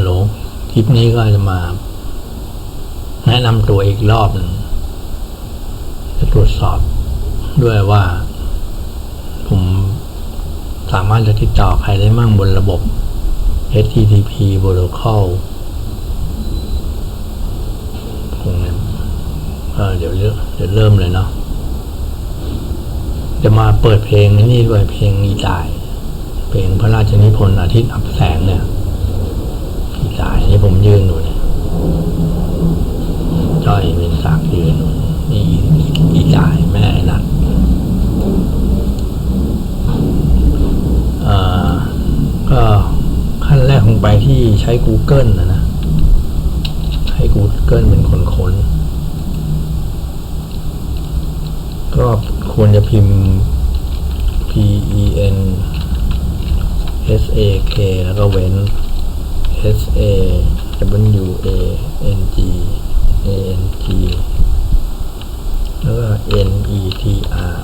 ลโหลคลิปนี้ก็จะมา แนะนำตัวอีกรอบหนึ่งจะตรวจสอบด้วยว่า ผมสามารถจะติดต่อใครได้มั่งบนระบบ HTTP Protocol คงเนี่ยเเดี๋ยวเริ่มเดี๋ยวเริ่มเลยเนาะจะมาเปิดเพลงนี่ด้วยเพลงอีจาย เพลงพระราชนิพนธ์อาทิตย์อับแสงเนี่ย จ่ายนี่ผมยืนอยู่เนี่ยจ้อยเป็นสากยืนอยู่นี่อีจ่ายแม่ไอ้นัดเอ่อก็ขั้นแรกคงไปที่ใช้ Google นะนะให้ Google เป็นคนค้น ก็ควรจะพิมพ์ P E N S A K แล้วก็เว้น S A W A N G A N G แล้วก็ N E T R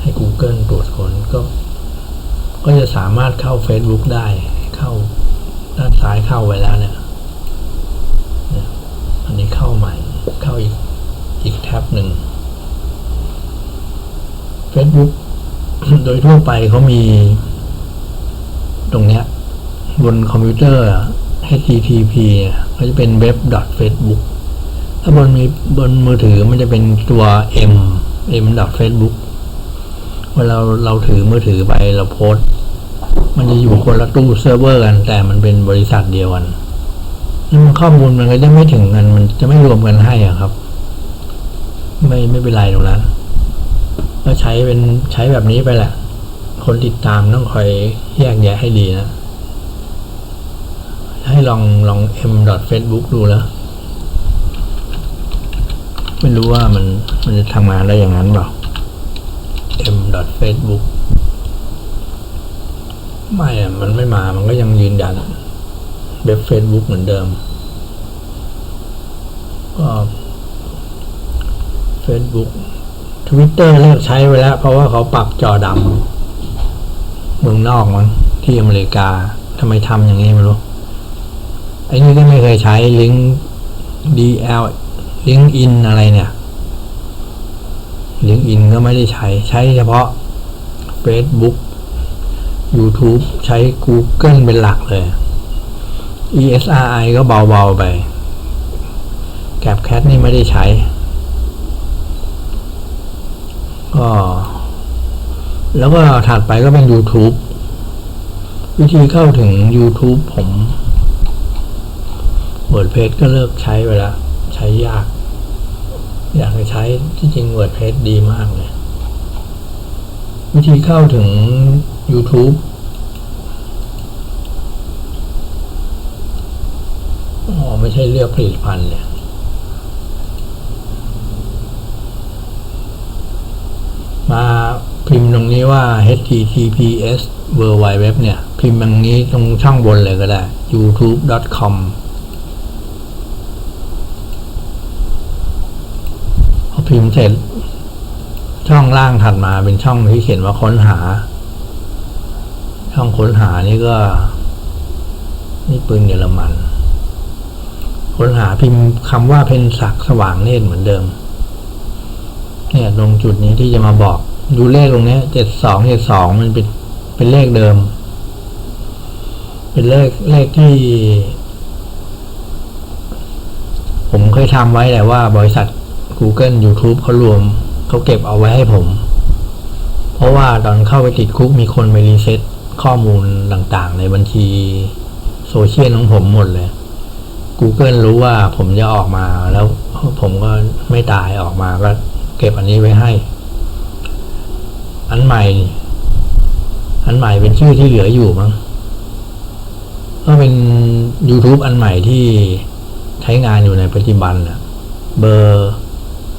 ให้ Google ตรวจค้นก็ ก็จะสามารถเข้า Facebook ได้เข้าด้านซ้ายเข้าไว้แล้วเนี่ยอันนี้เข้าใหม่เข้าอีกอีกแท็บหนึ่ง Facebook โดยทั่วไปเขามี ตรงเนี้ยบนคอมพิวเตอร์ HTTP เนี่ยเขาจะเป็นเว็บ .facebook ถ้าบนมีบนมือถือมันจะเป็นตัว m m .facebook เวลาเราถือมือถือไปเราโพสมันจะอยู่คนละตู้เซิร์ฟเวอร์กัน แต่มันเป็นบริษัทเดียวกันนั่นมันข้อมูลมันก็จะไม่ถึงกัน มันจะไม่รวมกันให้อะครับ ไม่ไม่เป็นไรตรงนั้นก็ใช้เป็นใช้แบบนี้ไปแหละ คนติดตามต้องคอยแยกแยะให้ดีนะ ให้ลองลอง m facebook ดูแล้ว ไม่รู้ว่ามันมันจะทำงานได้อย่างนั้นเปล่า m facebook ไม่อะมันไม่มา มันก็ยังยืนยันเว็บ Facebook เหมือนเดิม ก็ Facebook Twitter เลิกใช้ไปแล้ว เพราะว่าเขาปรับจอดำ เมืองนอกมั้งที่อเมริกาทำไมทำอย่างนี้ไม่รู้ไอ้นี่ก็ไม่เคยใช้ลิงก์ DL ลิงก์อินอะไรเนี่ยลิงก์อินก็ไม่ได้ใช้ใช้เฉพาะ Facebook YouTube ใช้ Google เป็นหลักเลย ESRI ก็เบา ๆ ไปแกลบแคทนี่ไม่ได้ใช้ ก็ แล้วก็ถัดไปก็เป็น YouTube วิธีเข้าถึง YouTube ผม WordPress ก็เลิกใช้ไปแล้วใช้ยาก อยากจะใช้ที่จริง WordPress ดีมากเลย วิธีเข้าถึง YouTube อ๋อไม่ใช่เลือกผลิตภัณฑ์เนี่ย มา พิมพ์ตรงนี้ว่า https w w w เนี่ย พิมพ์อย่างนี้ตรงช่องบนเลยก็ได้ youtube.com พอพิมพ์เสร็จ ช่องล่างถัดมาเป็นช่องที่เขียนว่าค้นหา ช่องค้นหานี่ก็ นี่ปืนเยอรมัน ค้นหาพิมพ์คำว่าเพนศักสว่างเนตรเหมือนเดิม เนี่ยตรงจุดนี้ที่จะมาบอก ดูเลขตรงนี้เจ็ดสองเจ็ดสองมันเป็นเป็นเลขเดิม เป็นเลขเลขที่ ผมเคยทำไว้แต่ว่าบริษัท Google YouTube เขารวมเขาเก็บเอาไว้ให้ผม เพราะว่าตอนเข้าไปติดคุกมีคนไปรีเซ็ตข้อมูลต่างๆ ในบัญชีโซเชียลของผมหมดเลย Google รู้ว่าผมจะออกมาแล้วผมก็ไม่ตายออกมาก็เก็บอันนี้ไว้ให้ อันใหม่ อันใหม่เป็นชื่อที่เหลืออยู่มั้งก็เป็น YouTube อันใหม่ที่ใช้งานอยู่ในปัจจุบันนะเบอร์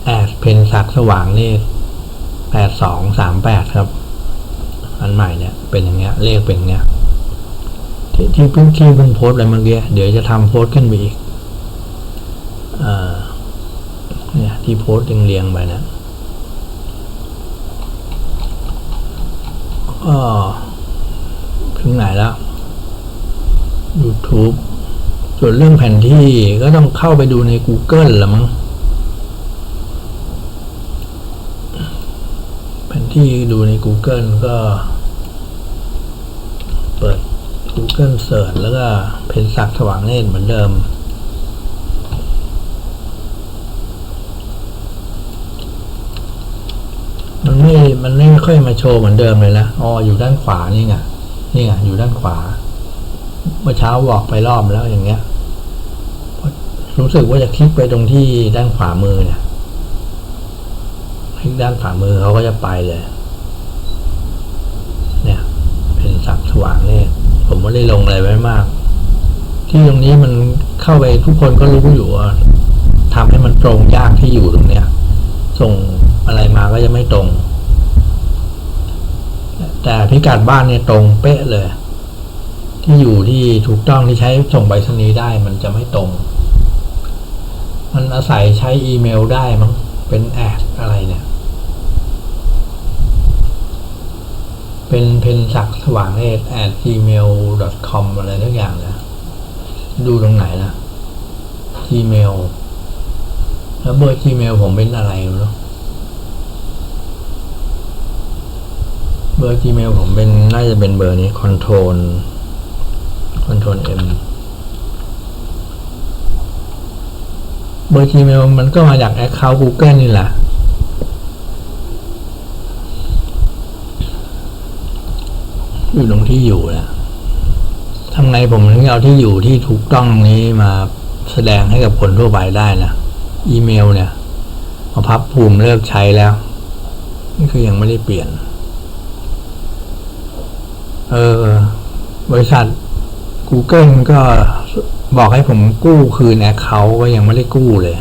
แอดเพนศักสว่างนี่แปดสองสามแปดครับ อันใหม่เนี่ย เป็นอย่างเงี้ย เลขเป็นอย่างเงี้ย ที่ที่เพิ่งที่เพิ่งโพสอะไรเมื่อกี้เดี๋ยวจะทำโพสขึ้นไปอีกอ่าเนี่ยที่โพสต์เรียงๆไปนะ ก็ถึงไหนแล้ว YouTube ส่วนเรื่องแผนที่ก็ต้องเข้าไปดูใน Google ละมั้งแผนที่ดูใน Google ก็ เปิด Google Search แล้วก็เพนศักสว่างเนตรเหมือนเดิม มัน ไม่มันไม่ค่อยมาโชว์เหมือนเดิมเลยนะอ๋ออยู่ด้านขวานี่ไงนี่ไงอยู่ด้านขวา เมื่อเช้าบอกไปรอบแล้วอย่างเงี้ยรู้สึกว่าจะคลิกไปตรงที่ด้านขวามือเนี่ยคลิกด้านขวามือเขาก็จะไปเลย เนี่ย เป็นสักสว่างเนี่ยผมไม่ได้ลงอะไรไว้มาก ที่ตรงนี้มันเข้าไปทุกคนก็รู้อยู่ว่าทำให้มันตรงยากที่อยู่ตรงเนี้ย ส่งอะไรมาก็จะไม่ตรง แต่พิกัดบ้านเนี่ยตรงเป๊ะเลย ที่อยู่ที่ถูกต้องที่ใช้ส่งไปรษณีได้มันจะไม่ตรง มันอาศัยใช้อีเมลได้มั้งเป็นแอดอะไรเนี่ย เป็นเพนศักสว่างเนตร at gmail com อะไรทุกอย่างนะดูตรงไหนนะ gmail แล้วเบอร์ gmail ผมเป็นอะไรไม่รู้ เบอร์ gmail ผมเป็นน่าจะเป็นเบอร์นี้ control control m เบอร์ Gmail มันก็มาจาก Account Google นี่แหละ อยู่ตรงที่อยู่แหละทำไงผมถึงเอาที่อยู่ที่ถูกต้องตรงนี้มาแสดงให้กับคนทั่วไปได้นะ อีเมลเนี่ยมาพับภูมิเลิกใช้แล้ว นี่คือยังไม่ได้เปลี่ยน เออบริษัท Google ก็บอกให้ผมกู้คืนแอคเคาท์ก็ยังไม่ได้กู้เลย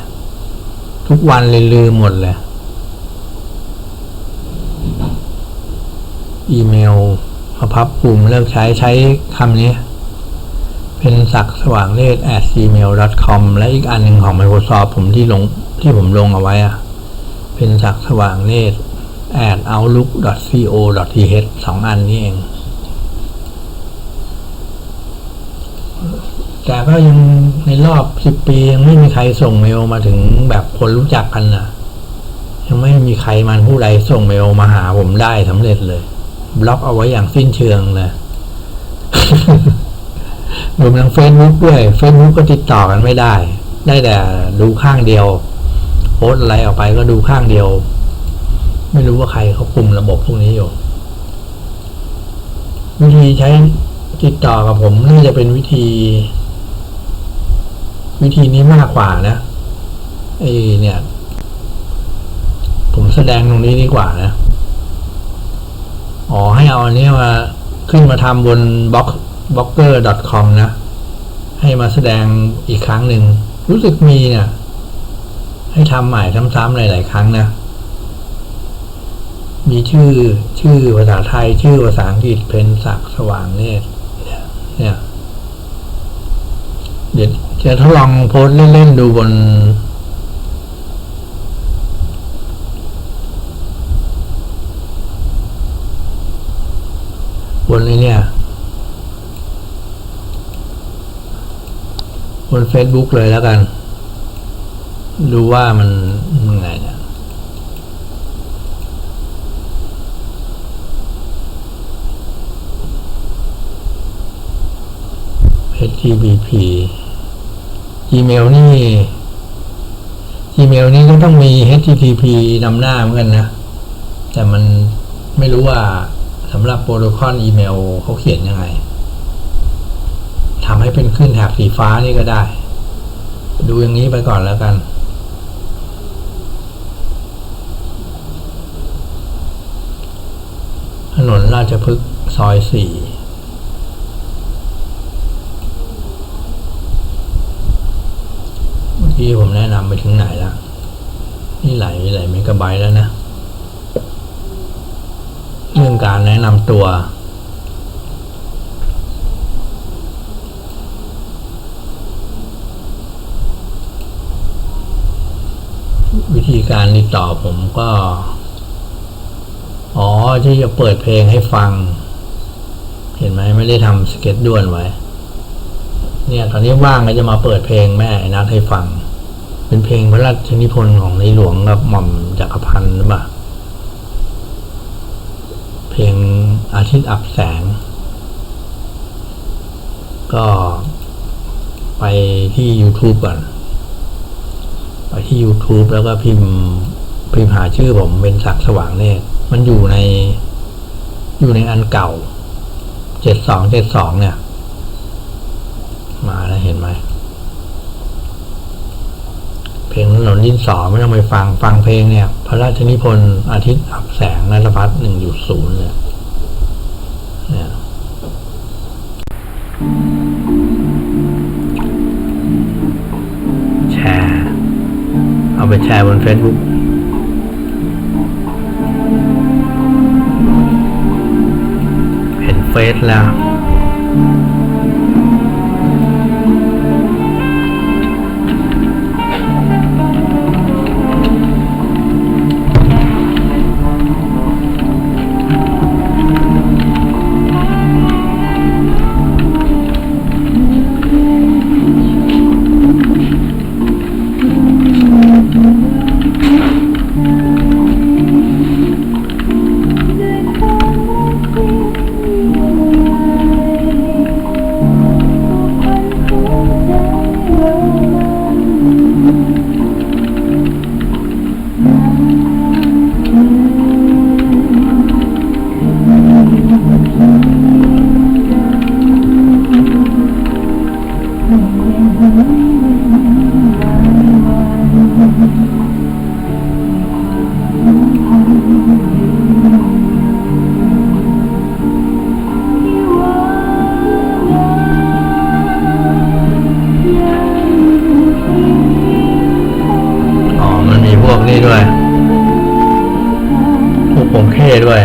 ทุกวันเลยลืมหมดเลย อีเมลพอพับปุ่มเลิกใช้ใช้คำนี้ เป็นศักสว่างเลข at gmail com และอีกอันหนึ่งของ Microsoft ผมที่ลงที่ผมลงเอาไว้อะเป็นศักสว่างเลข at outlook co th สองอันนี้เอง แต่ก็ยังในรอบสิบปียังไม่มีใครส่งเมลมาถึงแบบคนรู้จักกันนะยังไม่มีใครมันผู้ใดส่งเมลมาหาผมได้สำเร็จเลย บล็อกเอาไว้อย่างสิ้นเชิงเลยรวมทั้งเฟซบุ๊กด้วยเฟซบุ๊กก็ติดต่อกันไม่ได้ ได้แต่ดูข้างเดียวโพสอะไรออกไปก็ดูข้างเดียว ไม่รู้ว่าใครเขาคุมระบบพวกนี้อยู่วิธีใช้ติดต่อกับผมน่าจะเป็นวิธี วิธีนี้มากกว่านะไอเนี่ย ผมแสดงตรงนี้ดีกว่านะอ๋อให้เอาอันนี้มาขึ้นมาทำบนบล็อกบล็อกเกอร์ com นะ ให้มาแสดงอีกครั้งหนึ่ง รู้สึกมีเนี่ย ให้ทำใหม่ซ้ำๆหลายๆครั้งนะ มีชื่อชื่อภาษาไทย ชื่อภาษาอังกฤษเพนศักสว่างเนตรเนี่ย เดี๋ยวจะทดลองโพสเล่นๆดูบน บนไอ้เนี่ยบน Facebook เลยแล้วกัน ดูว่ามันยังไงเนี่ย HTTP Gmail นี่ Gmail นี่ก็ต้องมี HTTP นำหน้าเหมือนกันนะ แต่มันไม่รู้ว่าสำหรับโปรโตคอลอีเมลเขาเขียนยังไงทำให้เป็นขึ้นแถบสีฟ้านี่ก็ได้ ดูอย่างนี้ไปก่อนแล้วกัน ถนนราชพฤกษ์ซอยสี่ เมื่ผมแนะนำไปถึงไหนแล้ว นี่ไหลไหลเมกะไบต์แล้วนะ เรื่องการแนะนำตัว วิธีการติดต่อผมก็ อ๋อที่จะเปิดเพลงให้ฟัง เห็นไหมไม่ได้ทำสเก็ตด้วนไว้เนี่ย ตอนนี้ว่างก็จะมาเปิดเพลงแม่นัดให้ฟัง เป็นเพลงพระราชนิพนธ์ของในหลวงกับหม่อมจักรพันธ์หรือเปล่าเพลงอาทิตย์อับแสง ก็ไปที่ YouTube ก่อน ไปที่ YouTube แล้วก็พิมพ์พิมพ์หาชื่อผมเป็นศักดิ์สว่างเนตรมันอยู่ในอยู่ในอันเก่าเจ็ดสองเจ็ดสองเนี่ย มาแล้วเห็นไหม เพลง ถนนดินสอไม่ต้องไปฟังฟังเพลงเนี่ย พระราชนิพนธ์อาทิตย์อับแสงนัทพัฒน์หนึ่งจุดศูนย์เนี่ยเนี่ยแชร์ เอาไปแชร์บน Facebook เห็นเฟซแล้ว เข้ด้วย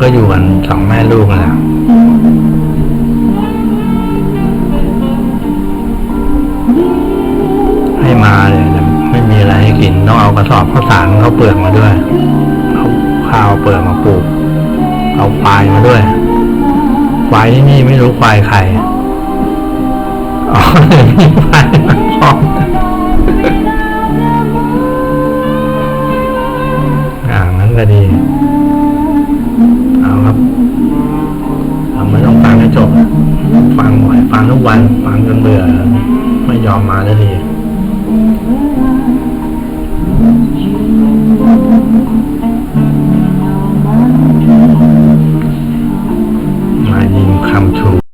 ก็อยู่กันสองแม่ลูกนั่นแหละให้มาเลยไม่มีอะไรให้กิน ต้องเอากระสอบข้าวสารข้าวเปลือกมาด้วยเอาข้าวเปลือกมาปลูก เอาควายมาด้วยควายที่นี่ไม่รู้ควายใครอ๋อมีควายมาพร้อมอ่างั้นก็ดี ฟังบ่อยฟังทุกวัน ฟังจนเบื่อ ไม่ยอมมาเลยทีมายิงคำชู